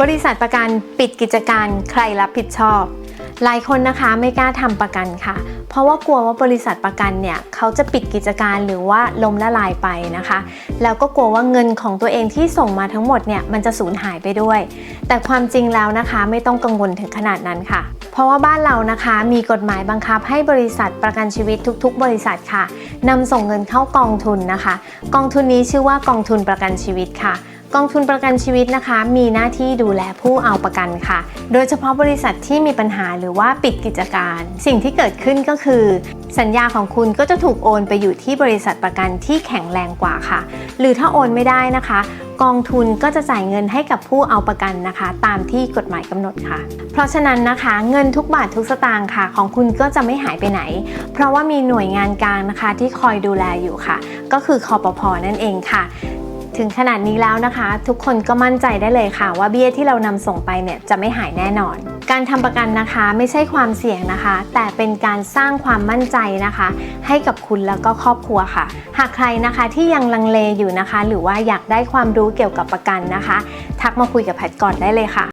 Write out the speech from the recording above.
บริษัทประกันปิดกิจการใครรับผิดชอบ หลายคนนะคะไม่กล้าทำประกันค่ะ เพราะว่ากลัวว่าบริษัทประกันเนี่ยเขาจะปิดกิจการหรือว่าล้มละลายไปนะคะ แล้วก็กลัวว่าเงินของตัวเองที่ส่งมาทั้งหมดเนี่ยมันจะสูญหายไปด้วย แต่ความจริงแล้วนะคะไม่ต้องกังวลถึงขนาดนั้นค่ะ เพราะว่าบ้านเรานะคะมีกฎหมายบังคับให้บริษัทประกันชีวิตทุก ๆ บริษัทค่ะนำส่งเงินเข้ากองทุนนะคะ กองทุนนี้ชื่อว่ากองทุนประกันชีวิตค่ะ กองทุนประกันชีวิตนะคะ มีหน้าที่ดูแลผู้เอาประกันค่ะ โดยเฉพาะบริษัทที่มีปัญหาหรือว่าปิดกิจการ สิ่งที่เกิดขึ้นก็คือ สัญญาของคุณก็จะถูกโอนไปอยู่ที่บริษัทประกันที่แข็งแรงกว่าค่ะ หรือถ้าโอนไม่ได้นะคะ กองทุนก็จะจ่ายเงินให้กับผู้เอาประกันนะคะ ตามที่กฎหมายกำหนดค่ะ เพราะฉะนั้นนะคะเงินทุกบาททุกสตางค์ค่ะ ของคุณก็จะไม่หายไปไหน เพราะว่ามีหน่วยงานกลางนะคะที่คอยดูแลอยู่ค่ะ ก็คือคอปพนั่นเองค่ะ ถึงขนาดนี้แล้วนะคะ ทุกคนก็มั่นใจได้เลยค่ะ ว่าเบี้ยที่เรานำส่งไปเนี่ยจะไม่หายแน่นอน การทำประกันนะคะไม่ใช่ความเสี่ยงนะคะ แต่เป็นการสร้างความมั่นใจนะคะ ให้กับคุณแล้วก็ครอบครัวค่ะ หากใครนะคะที่ยังลังเลอยู่นะคะ หรือว่าอยากได้ความรู้เกี่ยวกับประกันนะคะ ทักมาคุยกับแพทก่อนได้เลยค่ะ